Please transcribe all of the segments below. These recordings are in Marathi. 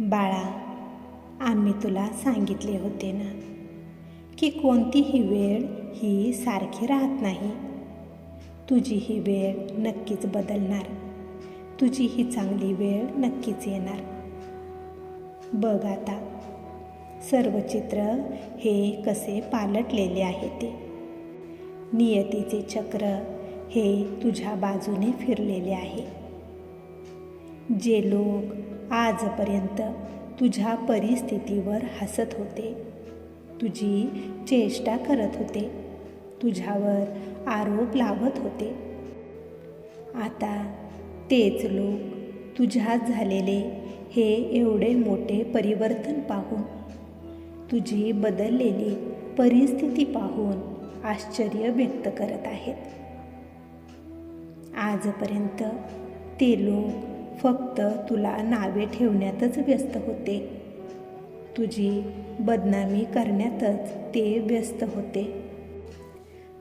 बाळा आम्ही तुला सांगितले होते ना की कोणतीही वेळ ही सारखी राहत नाही. तुझी ही वेळ नक्कीच बदलणार. तुझी ही चांगली वेळ नक्कीच येणार. बघ आता सर्व चित्र हे कसे पालटलेले आहे ते. नियतीचे चक्र हे तुझ्या बाजूने फिरलेले आहे. जे लोक आजपर्यंत तुझ्या परिस्थितीवर हसत होते. तुझी चेष्टा करत होते. तुझ्यावर आरोप लावत होते. आता तेच लोक तुझ्यात झालेले हे एवढे मोठे परिवर्तन पाहून तुझी बदललेली परिस्थिती पाहून आश्चर्य व्यक्त करत आहेत. आजपर्यंत ते लोक फक्त तुला नावे ठेवण्यातच व्यस्त होते. तुझी बदनामी करण्यातच ते व्यस्त होते.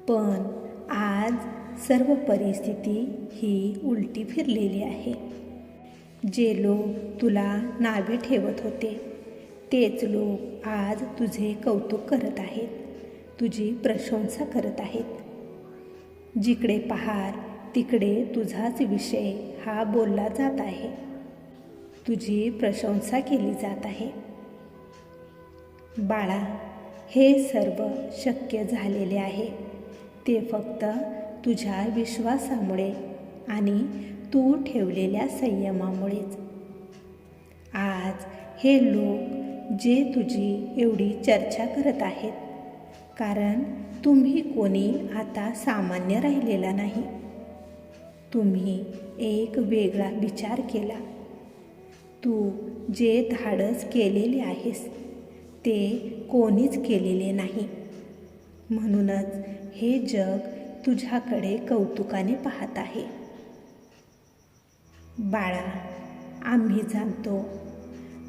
पण आज सर्व परिस्थिती ही उलटी फिरलेली आहे. जे लोक तुला नावे ठेवत होते तेच लोक आज तुझे कौतुक करत आहेत तुझी प्रशंसा करत आहेत. जिकडे पहार तिकडे तुझाच विषय. हा बोलला जात आहे. तुझी प्रशंसा केली जात आहे. बाळा हे सर्व शक्य झालेले आहे. ते फक्त तुझ्या विश्वासामुळे आणि तू ठेवलेल्या संयमामुळेच. आज हे लोक जे तुझी एवढी चर्चा करत आहेत कारण तुम्ही कोणी आता सामान्य राहिलेला नाही. तुम्ही एक वेगळा विचार केला. तू जे धाडस केलेले आहेस ते कोणीच केलेले नाही. म्हणूनच हे जग तुझ्याकडे कौतुकाने पाहत आहे. बाळा आम्ही जाणतो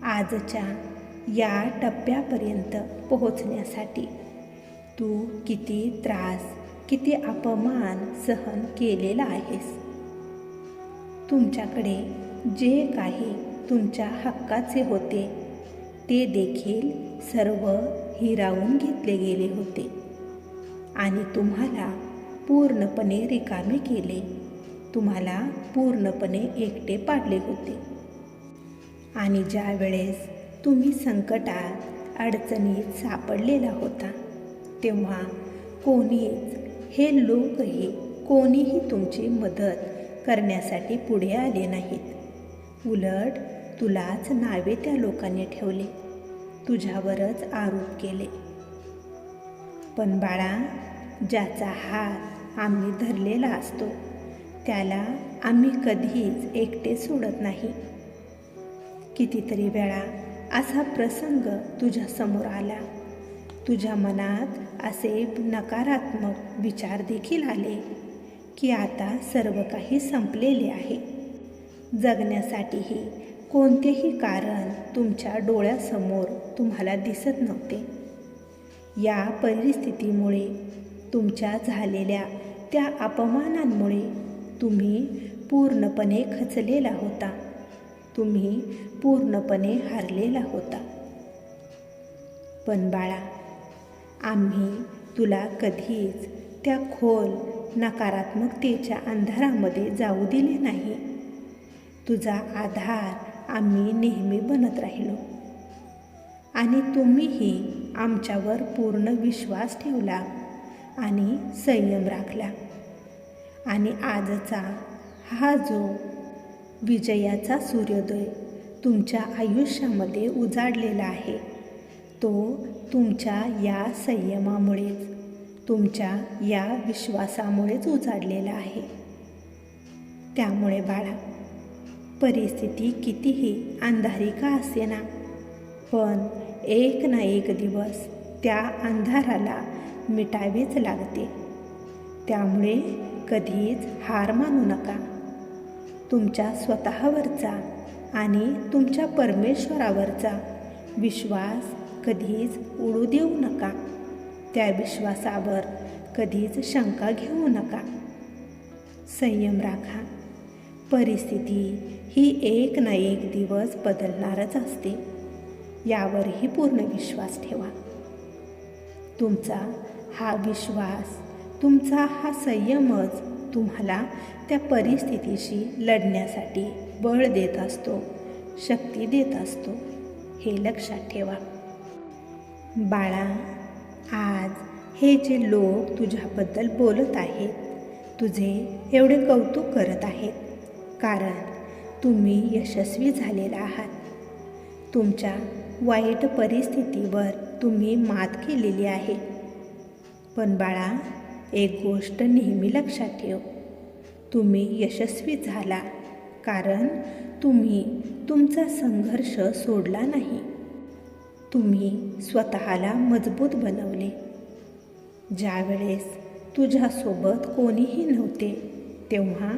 आजच्या या टप्प्यापर्यंत पोहोचण्यासाठी तू किती त्रास किती अपमान सहन केलेला आहेस. तुमच्याकडे जे काही तुमच्या हक्काचे होते ते देखील सर्व हिरावून घेतले गेले होते. आणि तुम्हाला पूर्णपणे रिकामे केले. तुम्हाला पूर्णपणे एकटे पाडले होते. आणि ज्या वेळेस तुम्ही संकटात अडचणीत सापडलेला होता तेव्हा कोणीच हे लोकही कोणीही तुमची मदत करण्यासाठी पुढे आले नाहीत. उलट तुलाच नावे त्या लोकांनी ठेवले. तुझ्यावरच आरोप केले. पण बाळा ज्याचा हात आम्ही धरलेला असतो त्याला आम्ही कधीच एकटे सोडत नाही. कितीतरी वेळा असा प्रसंग तुझ्यासमोर आला. तुझ्या मनात असे नकारात्मक विचार देखील आले. की आता सर्व काही संपलेले आहे. जगण्यासाठीही कोणतेही कारण तुमच्या डोळ्यासमोर तुम्हाला दिसत नव्हते. या परिस्थितीमुळे तुमच्या झालेल्या त्या अपमानांमुळे तुम्ही पूर्णपणे खचलेला होता. तुम्ही पूर्णपणे हारलेला होता. पण बाळा आम्ही तुला कधीच त्या खोल नकारात्मकतेच्या अंधारामध्ये जाऊ दिले नाही. तुझा आधार आम्ही नेहमी बनत राहिलो. आणि तुम्हीही आमच्यावर पूर्ण विश्वास ठेवला आणि संयम राखला. आणि आजचा हा जो विजयाचा सूर्योदय तुमच्या आयुष्यामध्ये उजाडलेला आहे तो तुमच्या या संयमामुळेच. तुमच्या या विश्वासामुळेच उजाडलेला आहे. त्यामुळे बाळा परिस्थिती कितीही अंधारी का असेना पण एक ना एक दिवस त्या अंधाराला मिटावेच लागते. त्यामुळे कधीच हार मानू नका. तुमच्या स्वतःवरचा आणि तुमच्या परमेश्वरावरचा विश्वास कधीच उडू देऊ नका. त्या विश्वासावर कधीच शंका घेऊ नका. संयम राखा. परिस्थिती ही एक ना एक दिवस बदलणारच असते. यावरही पूर्ण विश्वास ठेवा. तुमचा हा विश्वास तुमचा हा संयमच तुम्हाला त्या परिस्थितीशी लढण्यासाठी बळ देत असतो शक्ती देत असतो हे लक्षात ठेवा. बाळा आज हे जे लोक तुझ्याबद्दल बोलत आहेत तुझे एवढे कौतुक करत आहेत. कारण तुम्ही यशस्वी झालेला आहात. तुमच्या वाईट परिस्थितीवर तुम्ही मात केलेली आहे. पण बाळा एक गोष्ट नेहमी लक्षात ठेव. तुम्ही यशस्वी झाला. कारण तुम्ही तुमचा संघर्ष सोडला नाही. तुम्ही स्वतःला मजबूत बनवले. ज्यावेळेस तुझ्यासोबत कोणीही नव्हते तेव्हा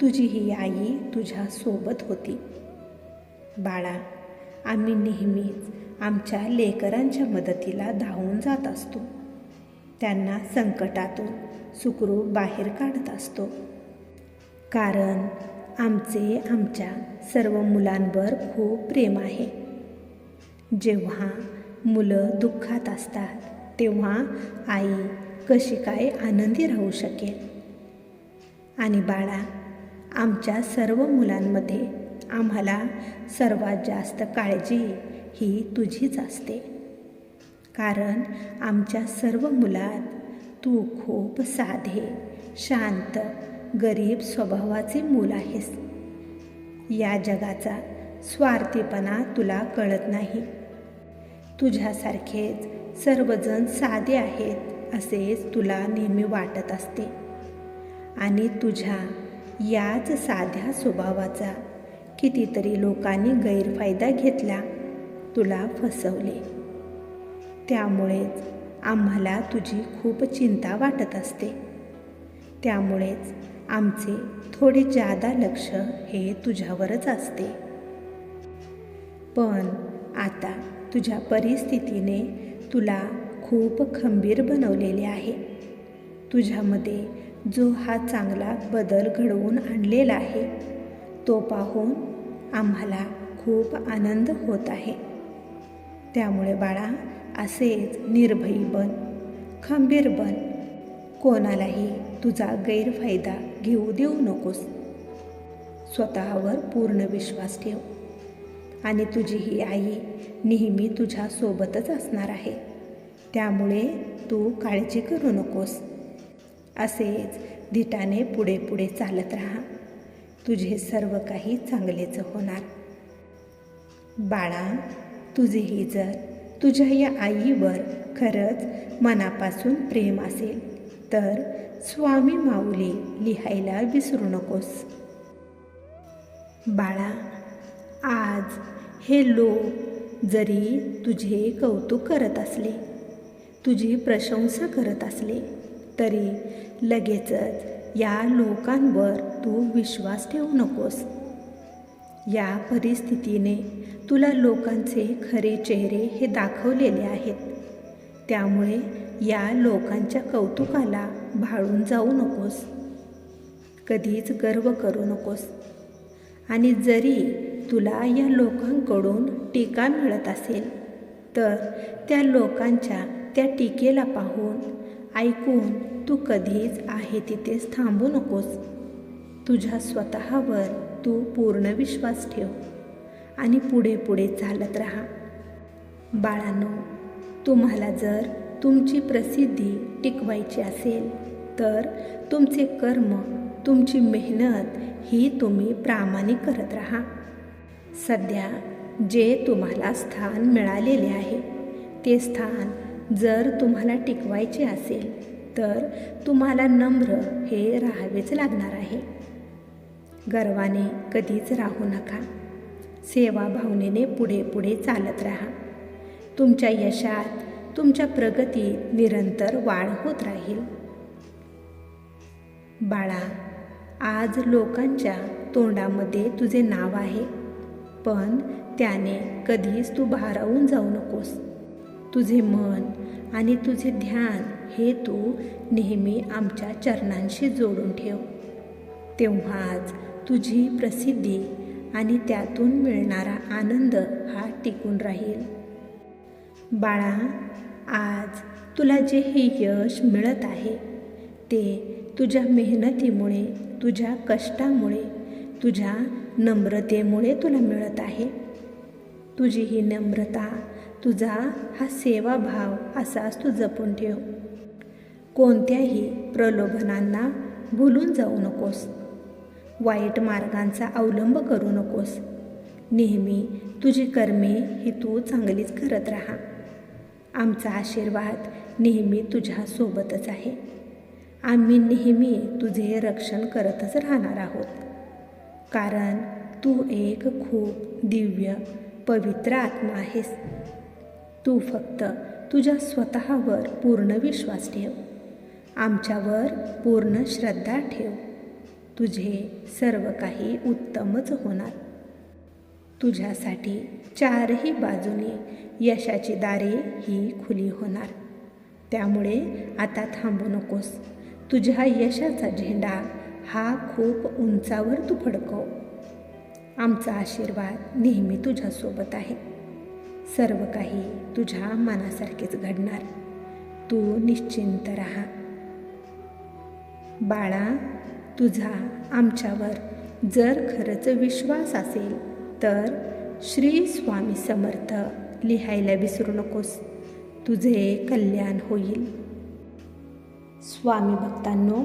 तुझी ही आई तुझ्यासोबत होती. बाळा आम्ही नेहमीच आमच्या लेकरांच्या मदतीला धावून जात असतो. त्यांना संकटातून सुखरू बाहेर काढत असतो. कारण आमचे आमच्या सर्व मुलांवर खूप प्रेम आहे. जेव्हा मुलं दुःखात असतात तेव्हा आई कशी काय आनंदी राहू शकेल? आणि बाळा आमच्या सर्व मुलांमध्ये आम्हाला सर्वात जास्त काळजी ही तुझीच असते. कारण आमच्या सर्व मुलात तू खूप साधे शांत गरीब स्वभावाचे मूल आहेस. या जगाचा स्वार्थीपणा तुला कळत नाही. तुझ्यासारखेच सर्वजण साधे आहेत असेच तुला नेहमी वाटत असते. आणि तुझ्या याच साध्या स्वभावाचा कितीतरी लोकांनी गैरफायदा घेतला तुला फसवले. त्यामुळेच आम्हाला तुझी खूप चिंता वाटत असते. त्यामुळेच आमचे थोडे जादा लक्ष हे तुझ्यावरच असते. पण आता तुझ्या परिस्थितीने तुला खूप खंबीर बनवलेले आहे. तुझ्यामध्ये जो हा चांगला बदल घडवून आणलेला आहे तो पाहून आम्हाला खूप आनंद होत आहे. त्यामुळे बाळा असेच निर्भयी बन खंबीर बन. कोणालाही तुझा गैरफायदा घेऊ देऊ नकोस. स्वतःवर पूर्ण विश्वास ठेव. आणि तुझी ही आई नेहमी तुझ्यासोबतच असणार आहे. त्यामुळे तू काळजी करू नकोस. असेच धिटाने पुढे पुढे चालत राहा. तुझे सर्व काही चांगलेच होणार. बाळा तुझेही जर तुझ्या या आईवर खरंच मनापासून प्रेम असेल तर स्वामी माऊली लिहायला विसरू नकोस. बाळा आज हे लोक जरी तुझे कौतुक करत असले तुझी प्रशंसा करत असले तरी लगेचच या लोकांवर तू विश्वास ठेवू नकोस. या परिस्थितीने तुला लोकांचे खरे चेहरे हे दाखवलेले आहेत. त्यामुळे या लोकांच्या कौतुकाला भाळून जाऊ नकोस. कधीच गर्व करू नकोस. आणि जरी तुला या लोकांकडून टीका मिळत असेल तर त्या लोकांच्या त्या टीकेला पाहून ऐकून तू कधीच आहे तिथेच थांबू नकोस. तुझ्या स्वतःवर तू पूर्ण विश्वास ठेव आणि पुढे पुढे चालत राहा. बाळांनो तुम्हाला जर तुमची प्रसिद्धी टिकवायची असेल तर तुमचे कर्म तुमची मेहनत ही तुम्ही प्रामाणिक करत राहा. सध्या जे तुम्हाला स्थान मिळालेले आहे ते स्थान जर तुम्हाला टिकवायचे असेल तर तुम्हाला नम्र हे राहावेच लागणार आहे. गर्वाने कधीच राहू नका. सेवा भावनेने पुढे पुढे चालत राहा. तुमच्या यशात तुमच्या प्रगतीत निरंतर वाढ होत राहील. बाळा आज लोकांच्या तोंडामध्ये तुझे नाव आहे. पण त्याने कधीच तू भारावून जाऊ नकोस. तुझे मन आणि तुझे ध्यान हे तू नेहमी आमच्या चरणांशी जोडून ठेव. तेव्हाच तुझी प्रसिद्धी आणि त्यातून मिळणारा आनंद हा टिकून राहील. बाळा आज तुला जे हे यश मिळत आहे ते तुझ्या मेहनतीमुळे तुझ्या कष्टामुळे तुझ्या नम्रतेमुळे तुला मिळत आहे. तुझी ही नम्रता तुझा हा सेवाभाव असाच तू जपून ठेव. कोणत्याही प्रलोभनांना भुलून जाऊ नकोस. वाईट मार्गांचा अवलंब करू नकोस. नेहमी तुझी कर्मे ही तू चांगलीच करत राहा. आमचा आशीर्वाद नेहमी तुझ्यासोबतच आहे. आम्ही नेहमी तुझे रक्षण करतच राहणार आहोत. कारण तू एक खूप दिव्य पवित्र आत्मा आहेस. तू फक्त तुझ्या स्वतःवर पूर्ण विश्वास ठेव. आमच्यावर पूर्ण श्रद्धा ठेव. तुझे सर्व काही उत्तमच होणार. तुझ्यासाठी चारही बाजूने यशाची दारे ही खुली होणार. त्यामुळे आता थांबू नकोस. तुझ्या यशाचा झेंडा हा खूप उंचावर तू फडकव. आमचा आशीर्वाद नेहमी तुझ्यासोबत आहे. सर्व काही तुझ्या मनासारखेच घडणार. तू निश्चिंत राहा. बाळा तुझा आमच्यावर जर खरंच विश्वास असेल तर श्री स्वामी समर्थ लिहायला विसरू नकोस. तुझे कल्याण होईल. स्वामी भक्तांनो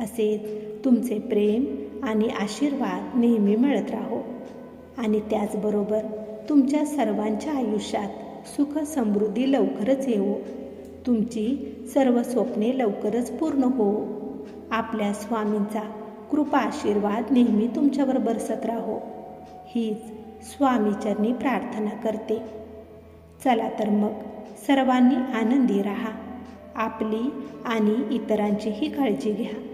असेच तुमचे प्रेम आणि आशीर्वाद नेहमी मिळत राहो. आणि त्याचबरोबर तुमच्या सर्वांच्या आयुष्यात सुख समृद्धी लवकरच येवो. तुमची सर्व स्वप्ने लवकरच पूर्ण हो आपल्या स्वामींचा कृपा आशीर्वाद नेहमी तुमच्यावर बरसत राहो. हीच स्वामीचरणी प्रार्थना करते. चला तर मग सर्वांनी आनंदी राहा. आपली आणि इतरांचीही काळजी घ्या.